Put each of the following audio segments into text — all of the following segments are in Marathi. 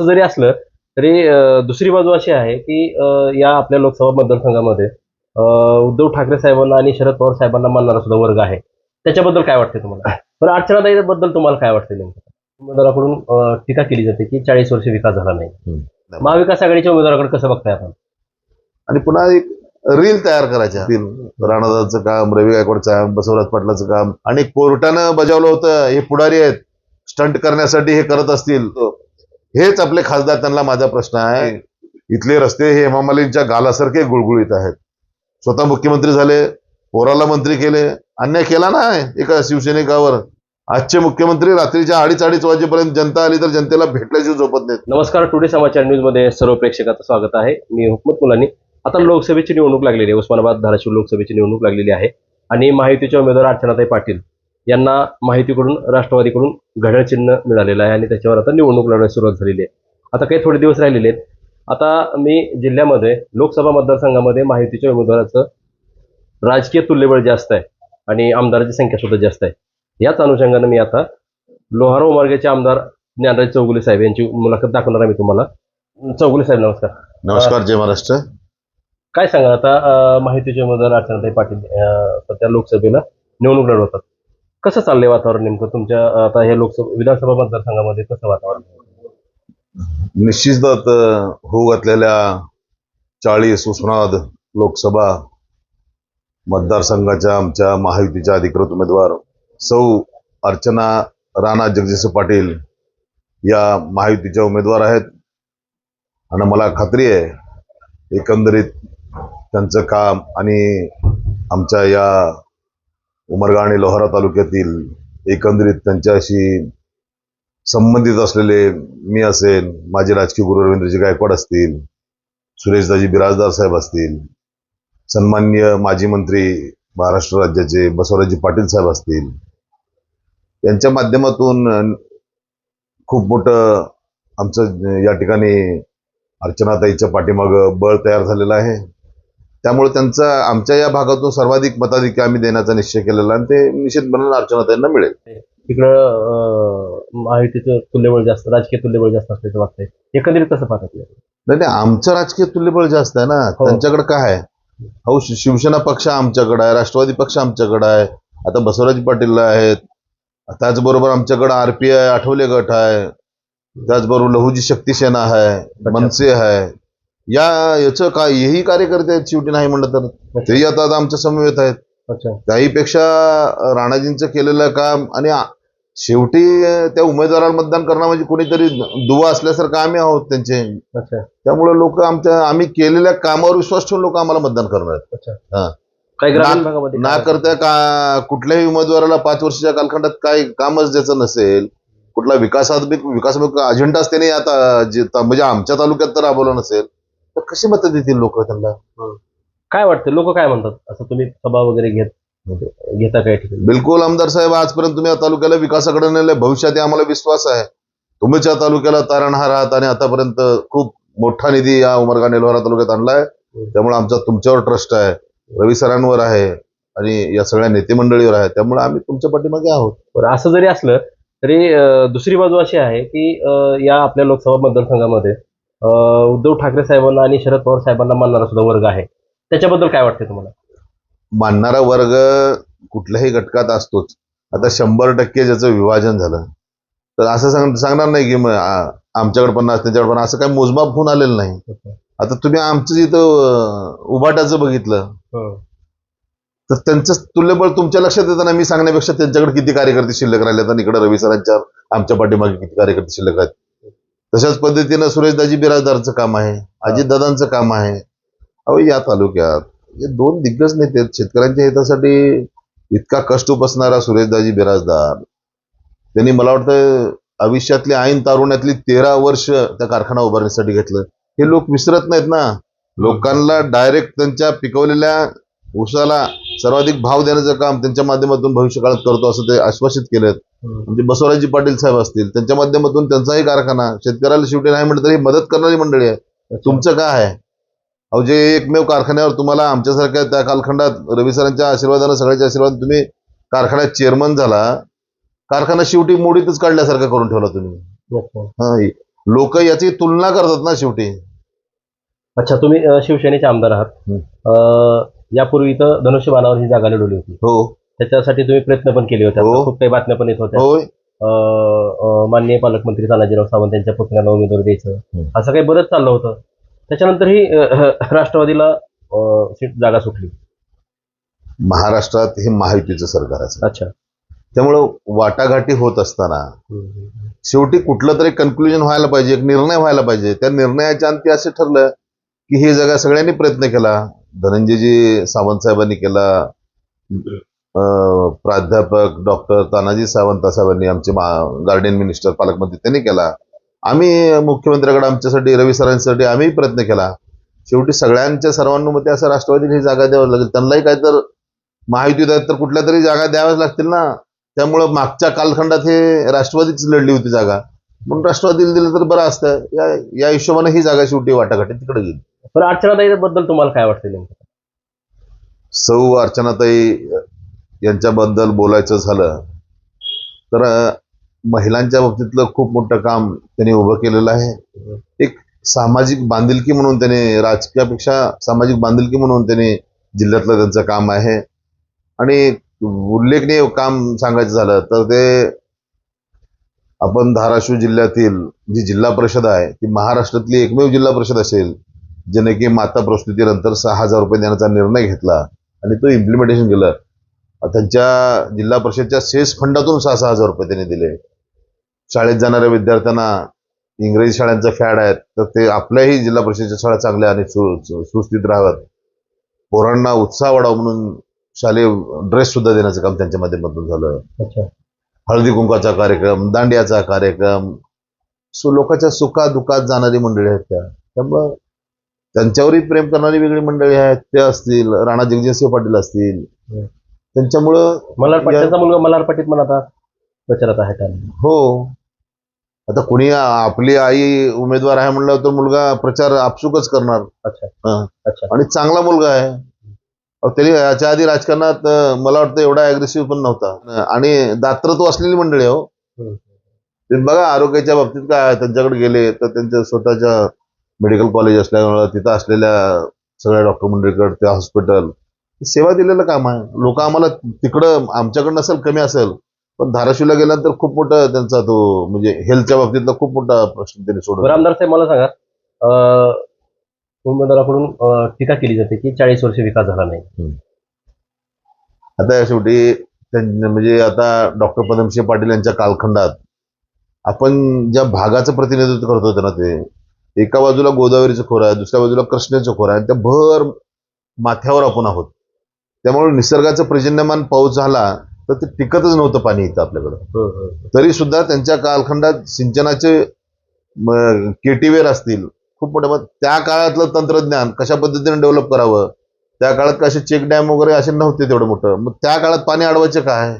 असं जरी असलं तरी दुसरी बाजू अशी आहे की या आपल्या लोकसभा मतदारसंघामध्ये उद्धव ठाकरे साहेबांना आणि शरद पवार साहेबांना मानणारा सुद्धा वर्ग आहे. त्याच्याबद्दल काय वाटते तुम्हाला? पण अर्चनाताई बद्दल तुम्हाला काय वाटते नेमकं? उमेदवाराकडून टीका केली जाते की चाळीस वर्ष विकास झाला नाही. महाविकास आघाडीच्या उमेदवाराकडे कसं बघताय आपण? आणि पुन्हा एक रील तयार करायच्या. राणादाचं काम रवी गायकवाडचं काम बसवराज पाटलाचं काम आणि कोर्टानं बजावलं होतं हे पुढारी आहेत. स्टंट करण्यासाठी हे करत असतील. हेच आपले खासदार त्यांना माझा प्रश्न आहे. इथले रस्ते हे हेमामालींच्या गालासारखे गुळगुळीत आहेत. स्वतः मुख्यमंत्री झाले पोराला मंत्री केले अन्याय केला ना एका शिवसैनिकावर. आजचे मुख्यमंत्री रात्रीच्या अडीच अडीच वाजेपर्यंत जनता आली तर जनतेला भेटल्याशिवाय झोपत नाहीत. नमस्कार टुडे समाचार न्यूजमध्ये सर्व प्रेक्षकाचं स्वागत आहे. मी हुकमत मुलानी. आता लोकसभेची निवडणूक लागलेली आहे. उस्मानाबाद धाराशिव लोकसभेची निवडणूक लागलेली आहे. आणि माहितीच्या उमेदवार अर्चनाताई पाटील. यांना माहितीकडून राष्ट्रवादीकडून घड्याळ चिन्ह मिळालेलं आहे आणि त्याच्यावर आता निवडणूक लढण्यास सुरुवात झालेली आहे. आता काही थोडे दिवस राहिलेले आहेत. आता मी जिल्ह्यामध्ये लोकसभा मतदारसंघामध्ये माहितीच्या उमेदवाराचं राजकीय तुल्यबळ जास्त आहे आणि आमदाराची संख्या सुद्धा जास्त आहे. याच अनुषंगानं मी आता लोहारा उमार्गाचे आमदार ज्ञानराज चौगुले साहेब यांची मुलाखत दाखवणार आहे मी तुम्हाला. चौगुले साहेब नमस्कार. नमस्कार जय महाराष्ट्र. काय सांगा आता माहितीचे उमेदवार अर्चनाताई पाटील सध्या लोकसभेला निवडणूक लढवतात. कसं चाललंय वातावरण नेमकं? तुमच्या आता हे लोकसभा विधानसभा मतदारसंघामध्ये कसं वातावरण? निश्चितच होऊ घातलेल्या चाळीस उस्मानाबाद लोकसभा मतदारसंघाच्या आमच्या महायुतीच्या अधिकृत उमेदवार सौ अर्चना राणा जगदीश पाटील या महायुतीच्या उमेदवार आहेत. आणि मला खात्री आहे एकंदरीत त्यांचं काम आणि आमच्या या उमरगा आणि लोहारा तालुक्यातील एकंदरीत त्यांच्याशी संबंधित असलेले मी असेल माझे राजकीय गुरु रवींद्रजी गायकवाड असतील सुरेशदाजी बिराजदार साहेब असतील सन्मान्य माजी मंत्री महाराष्ट्र राज्याचे बसवराजी पाटील साहेब असतील यांच्या माध्यमातून खूप मोठं आमचं या ठिकाणी अर्चनाताईच्या पाठीमागं बळ तयार झालेलं आहे. त्यामुळे त्यांचा आमच्या या भागातून सर्वाधिक मताधिक्य आम्ही देण्याचा निश्चय केलेला आणि ते निश्चितपणे अर्चनाताईंना मिळेल. तिकडं अं, महायुतीचं तुल्यबळ जास्त राजकीय तुल्यबळ जास्त असल्याचं वाटतंय. एकंदरीत कसं पाहतात? नाही नाही आमचं राजकीय तुल्यबळ जास्त आहे ना. हो. त्यांच्याकडे काय आहे? शि- शिवसेना पक्ष आमच्याकडे आहे राष्ट्रवादी पक्ष आमच्याकडे आहे. आता बसवराज पाटील आहेत. त्याचबरोबर आमच्याकडे आरपीआय आठवले गट आहे. त्याचबरोबर लहुजी शक्ती सेना आहे मनसे आहे. या याचं काय हेही कार्यकर्ते आहेत शेवटी नाही म्हणलं तर. तेही आता आता आमच्या समवेत आहेत. अच्छा. त्याहीपेक्षा राणाजींचं केलेलं काम आणि शेवटी त्या उमेदवाराला मतदान करणं म्हणजे कोणीतरी दुवा असल्यासारखं आम्ही आहोत त्यांचे. अच्छा. त्यामुळे लोक आमच्या आम्ही केलेल्या कामावर विश्वास ठेवून लोक आम्हाला मतदान करणार आहेत. अच्छा. हा. काही ग्रामीण ना- काय- करता का कुठल्याही उमेदवाराला पाच वर्षाच्या कालखंडात काही कामच ज्याचं नसेल कुठला विकासात्मक विकासात्मक अजेंडाच त्याने आता म्हणजे आमच्या तालुक्यात तर राबवला नसेल. तर कशी मतं देतील लोक त्यांना? काय वाटतं? लोक काय म्हणतात? असं तुम्ही सभा वगैरे घेत घेता काय ठिकाणी? बिलकुल आमदार साहेब आजपर्यंत तुम्ही या तालुक्याला विकासाकडे नेले भविष्यात आम्हाला विश्वास आहे. तुमच्या तालुक्याला तारणहार आहात आणि आतापर्यंत खूप मोठा निधी या उमरगा नेलवारा तालुक्यात आणलाय. त्यामुळे आमचा तुमच्यावर ट्रस्ट आहे. रवी सरांवर आहे आणि या सगळ्या नेते मंडळीवर आहे. त्यामुळे आम्ही तुमच्या पाठीमागे आहोत. बरं असं जरी असलं तरी दुसरी बाजू अशी आहे की या आपल्या लोकसभा मतदारसंघामध्ये उद्धव ठाकरे साहेबांना आणि शरद पवार साहेबांना मानणारा सुद्धा वर्ग आहे. त्याच्याबद्दल काय वाटते तुम्हाला? मानणारा वर्ग कुठल्याही घटकात असतोच. आता शंभर टक्के ज्याचं विभाजन झालं तर असं सांग सांगणार नाही की मग आमच्याकडे पन्नास त्यांच्याकडे पन्नास असं काही मोजमाप होऊन आलेलं नाही. आता तुम्ही आमचं जिथं उभाटाचं बघितलं. तर त्यांचं तुल्यबळ तुमच्या लक्षात येतं ना मी सांगण्यापेक्षा त्यांच्याकडे किती कार्यकर्ते शिल्लक राहिले आणि इकडे रवी सरांच्या आमच्या पाठीमागे किती कार्यकर्ते शिल्लक आहेत तशाच पद्धतीनं सुरेशदाजी बिराजदारचं काम आहे अजितदादांचं काम आहे. अहो या तालुक्यात हे दोन दिग्गज नेते शेतकऱ्यांच्या हितासाठी इतका कष्ट उपसणारा सुरेशदाजी बिराजदार. त्यांनी मला वाटतं आयुष्यातली ऐन तारुण्यातली तेरा वर्ष त्या कारखाना उभारण्यासाठी घेतलं. हे लोक विसरत नाहीत ना. लोकांना डायरेक्ट त्यांच्या पिकवलेल्या ऊसाला सर्वाधिक भाव देण्याचं काम त्यांच्या माध्यमातून भविष्यकाळात करतो असं ते आश्वासित केलेत. म्हणजे बसवराजी पाटील साहेब असतील त्यांच्या माध्यमातून त्यांचाही कारखाना शेतकऱ्याला शेवटी नाही म्हटलं तरी मदत करणारी मंडळी आहे. तुमचं काय आहे? अहो जे एकमेव कारखान्यावर तुम्हाला आमच्यासारख्या त्या कालखंडात रवी सरांच्या आशीर्वादानं सगळ्याच्या आशीर्वाद तुम्ही कारखान्यात चेअरमन झाला कारखाना शेवटी मोडीतच काढल्यासारखा करून ठेवला तुम्ही. लोक याची तुलना करतात ना शेवटी. अच्छा तुम्ही शिवसेनेचे आमदार आहात. यापूर्वी इथं धनुष्यबाणावर ही जागा लढवली होती. हो. त्याच्यासाठी तुम्ही प्रयत्न पण केले होते. हो. खूप काही बातम्या पण येत होत्या. होय. अं, अं, माननीय पालकमंत्री तानाजीराव सावंत यांच्या पुतण्याला उमेदवारी द्यायचं. हं. असं काही बरंच चाललं होतं. त्याच्यानंतरही अं, राष्ट्रवादीला अं, सीट जागा सुटली. महाराष्ट्रात हे महायुतीचं सरकार आहे अच्छा. त्यामुळं वाटाघाटी होत असताना शेवटी कुठलं तरी कन्क्लुजन व्हायला पाहिजे एक निर्णय व्हायला पाहिजे. त्या निर्णयाच्या अंती असं ठरलं की हे जगा सगळ्यांनी प्रयत्न केला. धनंजयजी सावंत साहेबांनी केला. प्राध्यापक डॉक्टर तानाजी सावंत साहेबांनी आमचे गार्डियन मिनिस्टर पालकमंत्री त्यांनी केला. आम्ही मुख्यमंत्र्याकडे आमच्यासाठी रवी सरांसाठी आम्ही प्रयत्न केला. शेवटी सगळ्यांच्या सर्वांनुमते असं राष्ट्रवादीला ही जागा द्यावं लागेल. त्यांनाही काय तर महायुतीत आहेत तर कुठल्या तरी जागा द्याव्याच लागतील ना. त्यामुळं मागच्या कालखंडात हे राष्ट्रवादीच लढली होती जागा. म्हणून राष्ट्रवादीला दिलं तर बरं असतं. या या हिशोबाने ही जागा शेवटी वाटाघाटी तिकडे गेली. पण अर्चनाताई बद्दल तुम्हाला काय वाटतं नेमकं? सौ अर्चनाताई यांच्याबद्दल बोलायचं झालं तर महिलांच्या बाबतीतलं खूप मोठं काम त्यांनी उभं केलेलं आहे. एक सामाजिक बांधिलकी म्हणून त्याने राजकीयापेक्षा सामाजिक बांधिलकी म्हणून त्याने जिल्ह्यातलं त्यांचं काम आहे. आणि उल्लेखनीय काम सांगायचं झालं तर ते आपण धाराशिव जिल्ह्यातील जी जिल्हा परिषद आहे ती महाराष्ट्रातली एकमेव जिल्हा परिषद असेल ज्याने की माता प्रस्तुतीनंतर सहा हजार रुपये देण्याचा निर्णय घेतला आणि तो इम्प्लिमेंटेशन केलं. त्यांच्या जिल्हा परिषदच्या सेस फंडातून सहा सहा हजार रुपये त्यांनी दिले. शाळेत जाणाऱ्या विद्यार्थ्यांना इंग्रजी शाळांचा फॅड आहेत तर ते आपल्याही जिल्हा परिषदेच्या शाळा चांगल्या आणि सु सुस्थित राहाव्यात. पोरांना उत्साह वाढावा म्हणून शालेय ड्रेस सुद्धा देण्याचं काम त्यांच्या माध्यमातून झालं. हळदी कुंकाचा कार्यक्रम दांडियाचा कार्यक्रम. सो लोकांच्या सुखा दुःखात जाणारी मंडळी आहेत त्या. त्यामुळं त्यांच्यावरही प्रेम करणारी वेगळी मंडळी आहेत. ते असतील राणा जगजितसिंह पाटील असतील. त्यांच्यामुळं मल्हार पाटीलचा मुलगा मल्हार पाटील पण आता प्रचारात आहे त्याला हो. आता कुणी आपली आई उमेदवार आहे म्हणलं तर मुलगा प्रचार आपसुकच करणार. अच्छा. हं. अच्छा. आणि चांगला मुलगा आहे. त्याने याच्या आधी राजकारणात मला वाटतं एवढा अग्रेसिव्ह पण नव्हता. आणि दात्रत्व असलेली मंडळी हो. ते बघा आरोग्याच्या बाबतीत काय त्यांच्याकडे गेले तर त्यांच्या स्वतःच्या मेडिकल कॉलेज असल्यामुळं तिथं असलेल्या सगळ्या डॉक्टर मंडळीकडे त्या हॉस्पिटल सेवा दिलेलं काम आहे. लोक आम्हाला तिकडं आमच्याकडे नसेल कमी असेल. पण धाराशिवला गेल्यानंतर खूप मोठा त्यांचा तो म्हणजे हेल्थच्या बाबतीतला खूप मोठा प्रश्न त्यांनी सोडवला. आमदार साहेब मला सांगा. उमेदवाराकडून टीका केली जाते की चाळीस वर्ष विकास झाला नाही. आता शेवटी त्यां- म्हणजे आता डॉक्टर पदमसिंह पाटील यांच्या कालखंडात आपण ज्या भागाचं प्रतिनिधित्व करत होतो ना ते एका बाजूला गोदावरीचं खोरं आहे दुसऱ्या बाजूला कृष्णेचं खोरं आहे त्या भर माथ्यावर आपण आहोत. त्यामुळे निसर्गाचं पर्जन्यमान पाऊस झाला तर ते टिकतच नव्हतं पाणी इथं आपल्याकडं. तरी सुद्धा त्यांच्या कालखंडात सिंचनाचे केटीवेर असतील खूप मोठ्या त्या काळातलं तंत्रज्ञान कशा पद्धतीने डेव्हलप करावं? त्या काळात कसे चेक डॅम वगैरे असे नव्हते तेवढं मोठं. मग त्या काळात पाणी अडवायचे काय?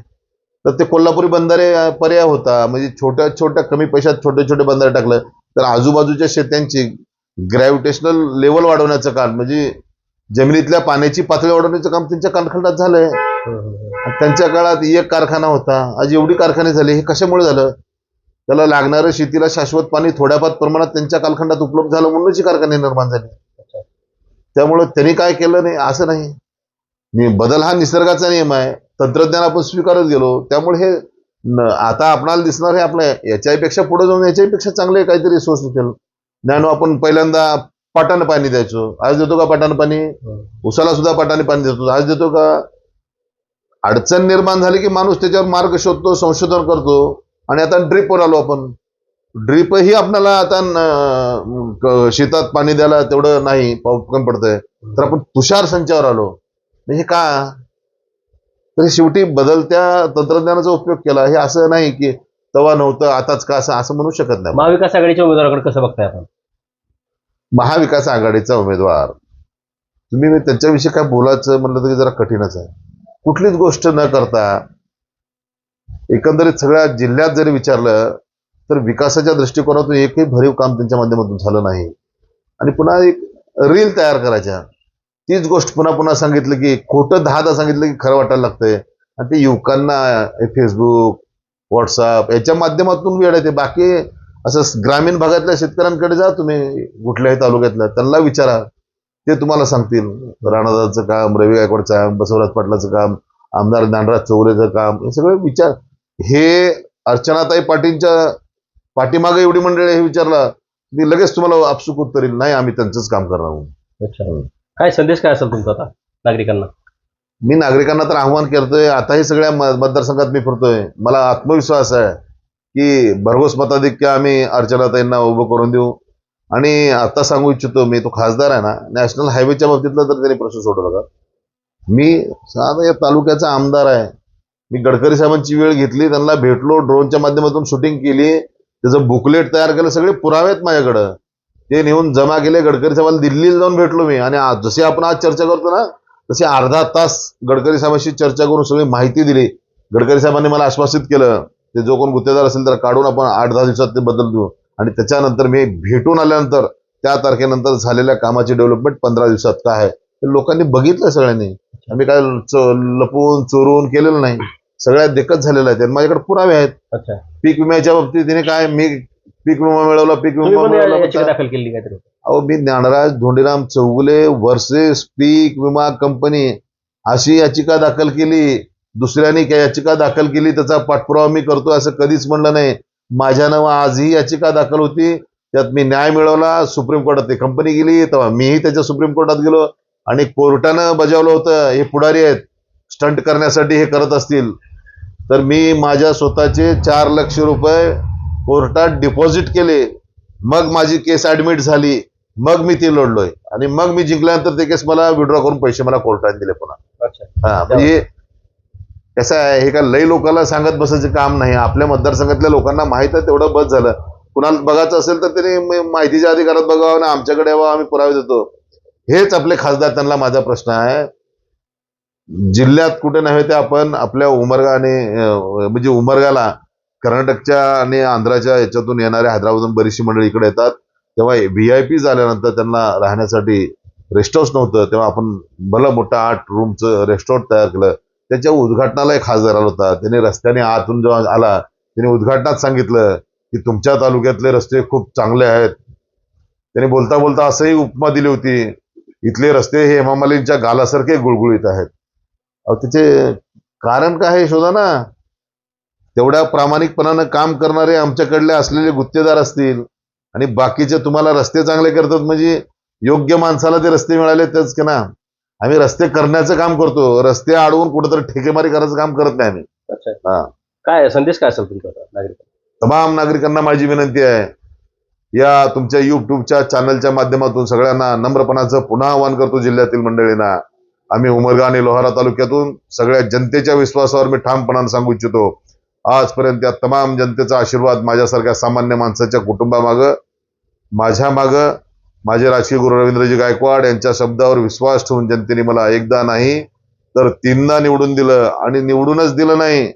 तर ते कोल्हापुरी बंधारे पर्याय होता. म्हणजे छोट्या छोट्या कमी पैशात छोटे छोटे बंधारे टाकलं. तर आजूबाजूच्या शेत्यांची ग्रॅव्हिटेशनल लेवल वाढवण्याचं काम म्हणजे जमिनीतल्या पाण्याची पातळी वाढवण्याचं काम त्यांच्या कालखंडात झालंय. त्यांच्या काळात एक कारखाना होता. आज एवढी कारखाने झाले हे कशामुळे झालं? त्याला लागणारं शेतीला शाश्वत पाणी थोड्याफार प्रमाणात त्यांच्या कालखंडात उपलब्ध झालं म्हणूनच ही कारखाने निर्माण झाले. त्यामुळे त्यांनी काय केलं नाही? असं नाही. बदल हा निसर्गाचा नियम आहे. तंत्रज्ञान आपण स्वीकारत गेलो. त्यामुळे हे आता आपणाला दिसणार हे आपल्या याच्यापेक्षा पुढे जाऊन याच्यापेक्षा चांगले काहीतरी सोर्स केलं ज्ञानो आपण पहिल्यांदा पाटानं पाणी द्यायचो. आज देतो का पाटानं पाणी? उसाला सुद्धा पाटाने पाणी देतो. आज देतो का? अडचण निर्माण झाली की माणूस त्याच्यावर मार्ग शोधतो संशोधन करतो. आणि आता ड्रीपवर आलो आपण. ड्रीप ही आपल्याला आता शेतात पाणी द्यायला तेवढं नाही पाऊस कमी पडतंय. तर आपण तुषार संचावर आलो. म्हणजे का? तर शेवटी बदलत्या तंत्रज्ञानाचा उपयोग केला. हे असं नाही की तेव्हा नव्हतं आताच का असं असं म्हणू शकत नाही महाविकास आघाडीच्या उमेदवाराकडे कसं बघताय आपण? महाविकास आघाडीचा उमेदवार. तुम्ही त्यांच्याविषयी काय बोलायचं म्हणलं तरी जरा कठीणच आहे. कुठलीच गोष्ट न करता एकंदरीत सगळ्या जिल्ह्यात जरी विचारलं तर विकासाच्या दृष्टिकोनातून एकही भरीव काम त्यांच्या माध्यमातून झालं नाही. आणि पुन्हा एक रील तयार करायच्या. तीच गोष्ट पुन्हा पुन्हा सांगितलं की खोटं दहादा सांगितलं की खरं वाटायला लागतंय. आणि ते युवकांना फेसबुक व्हॉट्सअप याच्या माध्यमातून वेळ येते. बाकी असं ग्रामीण भागातल्या शेतकऱ्यांकडे जा तुम्ही कुठल्याही तालुक्यातल्या. त्यांना विचारा. ते तुम्हाला सांगतील. राणादाचं काम रवी गायकवाडचं काम बसवराज पाटलाचं काम आमदार ज्ञानराज चौरेचं काम हे सगळे विचार. हे अर्चनाताई पाटीलच्या पाठीमागे एवढी मंडळी हे विचारला मी लगेच तुम्हाला आपसुक उत्तर येईल नाही आम्ही त्यांचंच काम करणार काय संदेश काय असेल तुमचा आता नागरिकांना? मी नागरिकांना तर आव्हान करतोय. आताही सगळ्या मतदारसंघात मी फिरतोय. मला आत्मविश्वास आहे की भरघोस मताधिक्य आम्ही अर्चनाताईंना उभं करून देऊ. आणि आता सांगू इच्छितो मी तो खासदार आहे ना नॅशनल हायवेच्या बाबतीतला तर त्यांनी प्रश्न सोडवला का मी साधा या तालुक्याचा आमदार आहे. मी गडकरी साहेबांची वेळ घेतली त्यांना भेटलो ड्रोनच्या माध्यमातून शूटिंग केली. त्याचं बुकलेट तयार केलं सगळे पुरावे आहेत माझ्याकडं. ते नेऊन जमा केले गडकरी साहेबांना दिल्लीला जाऊन भेटलो मी. आणि जसे जशी आपण आज चर्चा करतो ना तशी अर्धा तास गडकरी साहेबांशी चर्चा करून सगळी माहिती दिली. गडकरी साहेबांनी मला आश्वासित केलं ते जो कोण गुत्तेदार असेल तर काढून आपण आठ दहा दिवसात ते बदल देऊ. आणि त्याच्यानंतर मी भेटून आल्यानंतर त्या तारखेनंतर झालेल्या कामाची डेव्हलपमेंट पंधरा दिवसात काय आहे ते लोकांनी बघितलं सगळ्यांनी. आम्ही काय लपून लपवून चोरून केलेलं नाही. सगळ्या देखत झालेलं आहे. माझ्याकडे पुरावे आहेत. अच्छा. पीक विम्याच्या बाबतीत तिने काय मी पीक विमा मिळवला पीक विमा मिळवला दाखल केली काहीतरी. अहो मी ज्ञानराज धोंडीराम चौगुले वर्सेस पीक विमा कंपनी अशी याचिका दाखल केली. दुसऱ्याने काय याचिका दाखल केली त्याचा पाठपुरावा मी करतो असं कधीच म्हणलं नाही. माझ्या नावं आजही याचिका दाखल होती. त्यात मी न्याय मिळवला सुप्रीम कोर्टात ती कंपनी गेली तेव्हा मीही त्याच्या सुप्रीम कोर्टात गेलो आणि कोर्टानं बजावलं होतं हे पुढारी आहेत स्टंट करण्यासाठी हे करत असतील. तर मी माझ्या स्वतःचे चार लक्ष रुपये कोर्टात डिपॉझिट केले. मग माझी केस ऍडमिट झाली. मग मी ती लढलोय. आणि मग मी जिंकल्यानंतर ते केस मला विड्रॉ करून पैसे मला कोर्टात दिले पुन्हा. अच्छा. हा म्हणजे कसं आहे हे का लई लोकांना सांगत बसायचं काम नाही. आपल्या मतदारसंघातल्या लोकांना माहीत आहे तेवढं बस झालं. कुणाला बघायचं असेल तर त्यांनी माहितीच्या अधिकारात बघावं ना आमच्याकडे यावं आम्ही पुरावे देतो. हेच आपले खासदार त्यांना माझा प्रश्न आहे. जिल्ह्यात कुठे नव्हे ते आपण आपल्या उमरगाने आणि म्हणजे उमरगाला कर्नाटकच्या आणि आंध्राच्या याच्यातून येणाऱ्या हैदराबादून बरीचशी मंडळी इकडे येतात. तेव्हा व्ही आय पी झाल्यानंतर त्यांना राहण्यासाठी रेस्ट हाऊस नव्हतं. तेव्हा आपण भलं मोठं आठ रूमचं रेस्टॉरंट तयार केलं. त्याच्या उद्घाटनाला एक खासदार आला होता. त्याने रस्त्याने आतून जेव्हा आला त्याने उद्घाटनात सांगितलं की तुमच्या तालुक्यातले रस्ते खूप चांगले आहेत. त्याने बोलता बोलता असंही उपमा दिली होती. इथले रस्ते हे हेमामालींच्या गालासारखे गुळगुळीत आहेत. अहो त्याचे कारण काय आहे शोधा ना. तेवढ्या प्रामाणिकपणानं काम करणारे आमच्याकडले असलेले गुत्तेदार असतील आणि बाकीचे तुम्हाला रस्ते चांगले करतात म्हणजे योग्य माणसाला ते रस्ते मिळाले तेच की ना. आम्ही रस्ते करण्याचं काम करतो. रस्ते अडवून कुठेतरी ठेकेमारी करायचं काम करत नाही आम्ही. हा. काय संदेश काय असेल तुमचा नागरिकांना? तमाम नागरिकांना माझी विनंती आहे. या तुमच्या युट्यूबच्या चॅनलच्या माध्यमातून सगळ्यांना नम्रपणाचं पुन्हा आवाहन करतो जिल्ह्यातील मंडळींना. आम्ही उमरगा आणि लोहारा तालुक्यातून सगळ्या जनतेच्या विश्वासावर मी ठामपणानं सांगू इच्छितो. आजपर्यंत या तमाम जनतेचा आशीर्वाद माझ्यासारख्या सामान्य माणसाच्या कुटुंबामागं माझ्या मागं माझे राजकीय गुरु रवींद्रजी गायकवाड यांच्या शब्दावर विश्वास ठेवून जनतेने मला एकदा नाही तर तीनदा निवडून दिलं आणि निवडूनच दिलं नाही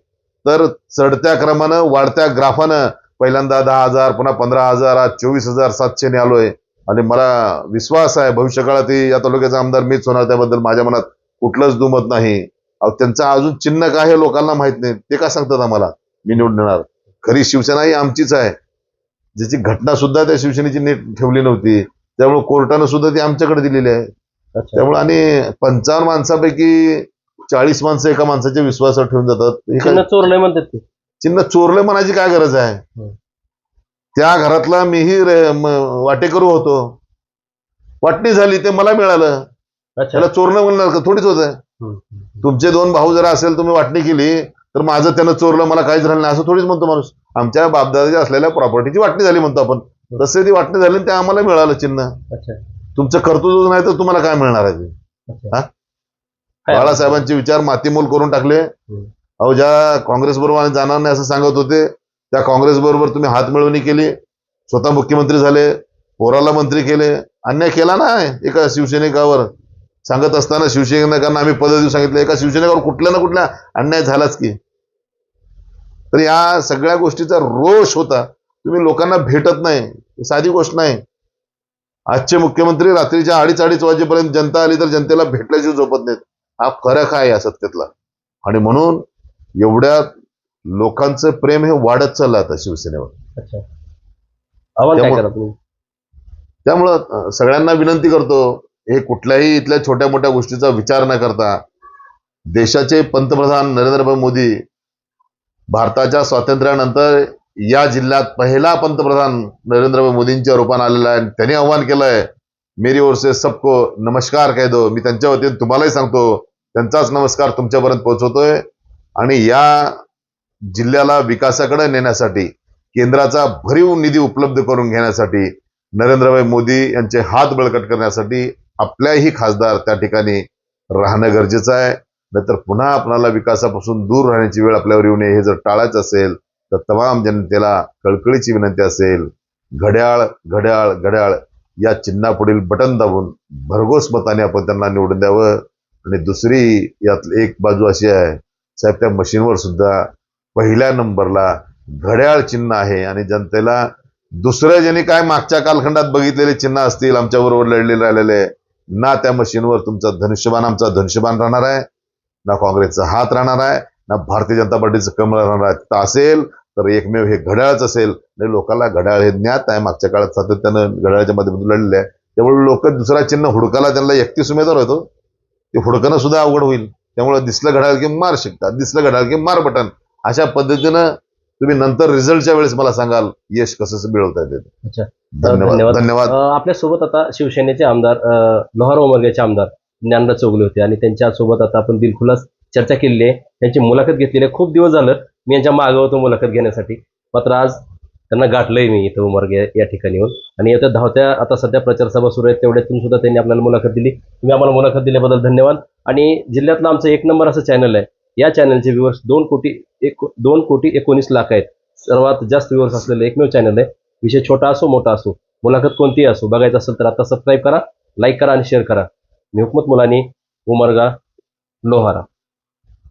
तर चढत्या क्रमानं वाढत्या ग्राफानं पहिल्यांदा दहा हजार पुन्हा पंधरा हजार आज चोवीस हजार सातशेने आलोय. आणि मला विश्वास आहे भविष्यकाळातही या तालुक्याचा आमदार मीच होणार त्याबद्दल माझ्या मनात कुठलंच दुमत नाही. त्यांचं अजून चिन्ह काय हे लोकांना माहीत नाही. ते का सांगतात आम्हाला? मी निवडून येणार खरी शिवसेना ही आमचीच आहे. ज्याची घटना सुद्धा त्या शिवसेनेची नीट ठेवली नव्हती. त्यामुळे कोर्टानं सुद्धा ती आमच्याकडे दिलेली आहे. त्यामुळे आणि पंचावन्न माणसापैकी चाळीस माणसं एका माणसाच्या विश्वासावर ठेवून जातात. चिन्ह चोरलंय म्हणतात ते. चिन्ह चोरलं म्हणायची काय गरज आहे. त्या घरातला मीही वाटेकरू होतो. वाटणी झाली ते मला मिळालं. त्याला चोरलं म्हणणार का थोडीच होत. तुमचे दोन भाऊ जर असेल तुम्ही वाटणी केली तर माझं त्यानं चोरलं मला काहीच राहिलं नाही असं थोडीच म्हणतो माणूस. आमच्या बापदादाच्या असलेल्या प्रॉपर्टीची वाटणी झाली म्हणतो आपण. तसे ती वाटणी झाली आणि ते आम्हाला मिळालं चिन्ह. तुमचं कर्तृत्व नाही तर तुम्हाला काय मिळणार आहे ते? हा? बाळासाहेबांचे विचार मातीमोल करून टाकले. अहो ज्या काँग्रेस बरोबर जाणार नाही असं सांगत होते त्या काँग्रेस बरोबर तुम्ही हात मिळवणी केली स्वतः मुख्यमंत्री झाले पोराला मंत्री केले अन्याय केला ना एका शिवसैनिकावर. सांगत असताना शिवसैनिकांना आम्ही पद देऊ सांगितलं एका शिवसैनिकावर कुठल्या ना कुठल्या अन्याय झालाच की. तर या सगळ्या गोष्टीचा रोष होता. तुम्ही लोकांना भेटत नाही साधी गोष्ट नाही. आजचे मुख्यमंत्री रात्रीच्या अडीच अडीच वाजेपर्यंत जनता आली तर जनतेला भेटल्याशिवाय झोपत नाहीत. हा फरक आहे या सत्तेतला. आणि म्हणून एवढ्या लोकांचं प्रेम हे वाढत चाललं आता शिवसेनेवर. त्यामुळे- सगळ्यांना विनंती करतो हे कुठल्याही इथल्या छोट्या मोठ्या गोष्टीचा विचार न करता देशाचे पंतप्रधान नरेंद्रभाई मोदी भारताच्या स्वातंत्र्यानंतर या जिल्ह्यात पहिला पंतप्रधान नरेंद्रभाई मोदींच्या रूपाने आलेला आहे. आणि त्यांनी आव्हान केलंय मेरी ओर से सबको नमस्कार कह दो. मी त्यांच्या वतीने तुम्हालाही सांगतो त्यांचाच नमस्कार तुमच्यापर्यंत पोहोचवतोय. आणि या जिल्ह्याला विकासाकडे नेण्यासाठी केंद्राचा भरीव निधी उपलब्ध करून घेण्यासाठी नरेंद्रभाई मोदी यांचे हात बळकट करण्यासाठी आपल्याही खासदार त्या ठिकाणी राहणं गरजेचं आहे. नाहीतर पुन्हा आपणाला विकासापासून दूर राहण्याची वेळ आपल्यावर येऊ नये हे जर टाळायचं असेल तर तमाम जनतेला कळकळीची विनंती असेल घड्याळ घड्याळ घड्याळ या चिन्हापुढील बटन दाबून भरघोस मताने आपण त्यांना निवडून द्यावं. आणि दुसरी यात एक बाजू अशी आहे साहेब त्या मशीनवर सुद्धा पहिल्या नंबरला घड्याळ चिन्ह आहे आणि जनतेला दुसऱ्या ज्यांनी काय मागच्या कालखंडात बघितलेले चिन्ह असतील आमच्याबरोबर लढले राहिलेले ना त्या मशीनवर तुमचा धनुष्यबाण आमचा धनुष्यबाण राहणार आहे ना काँग्रेसचा हात राहणार आहे ना भारतीय जनता पार्टीचं कमळ राहणार आहे. तर असेल तर एकमेव हे घड्याळच असेल. आणि लोकांना घड्याळ हे ज्ञात आहे. मागच्या काळात सातत्यानं घड्याळाच्या माध्यमातून लढलेले आहे. त्यामुळे लोक दुसरा चिन्ह हुडकायला त्यांना एकतीस उमेदवार होतो ते हुडकणं सुद्धा अवघड होईल. त्यामुळे दिसलं घड्याळ की मार शिकतात दिसलं घड्याळ की मार बटन. अशा पद्धतीनं तुम्ही नंतर रिझल्टच्या वेळेस मला सांगाल यश कसं मिळवता येते. अच्छा. धन्यवाद. धन्यवाद. आपल्यासोबत आता शिवसेनेचे आमदार लोहार उमरग्याचे आमदार ज्ञानराज चौगुले होते आणि त्यांच्यासोबत आता आपण दिलखुलास चर्चा केलेली आहे. त्यांची मुलाखत घेतलेली आहे. खूप दिवस झालं मी यांच्या मागं होतो मुलाखत घेण्यासाठी. मात्र आज त्यांना गाठलंय मी इथं उमरगे या ठिकाणी येऊन. आणि आता धावत्या आता सध्या प्रचार सभा सुरू आहेत. तेवढ्यातून सुद्धा त्यांनी आपल्याला मुलाखत दिली. तुम्ही आम्हाला मुलाखत दिल्याबद्दल धन्यवाद. आणि जिल्ह्यातलं आमचं एक नंबर असं चॅनल आहे. या चॅनलचे व्ह्युअर्स दोन कोटी एक दोन कोटी एकोणीस लाख आहेत. सर्वात जास्त व्ह्युअर्स असलेलं एकमेव चॅनल आहे. विषय छोटा असो मोठा असो मुलाखत कोणतीही असो बघायचं असेल तर आता सबस्क्राईब करा लाईक करा आणि शेअर करा. मी हुकमत मुलानी उमरगा लोहारा.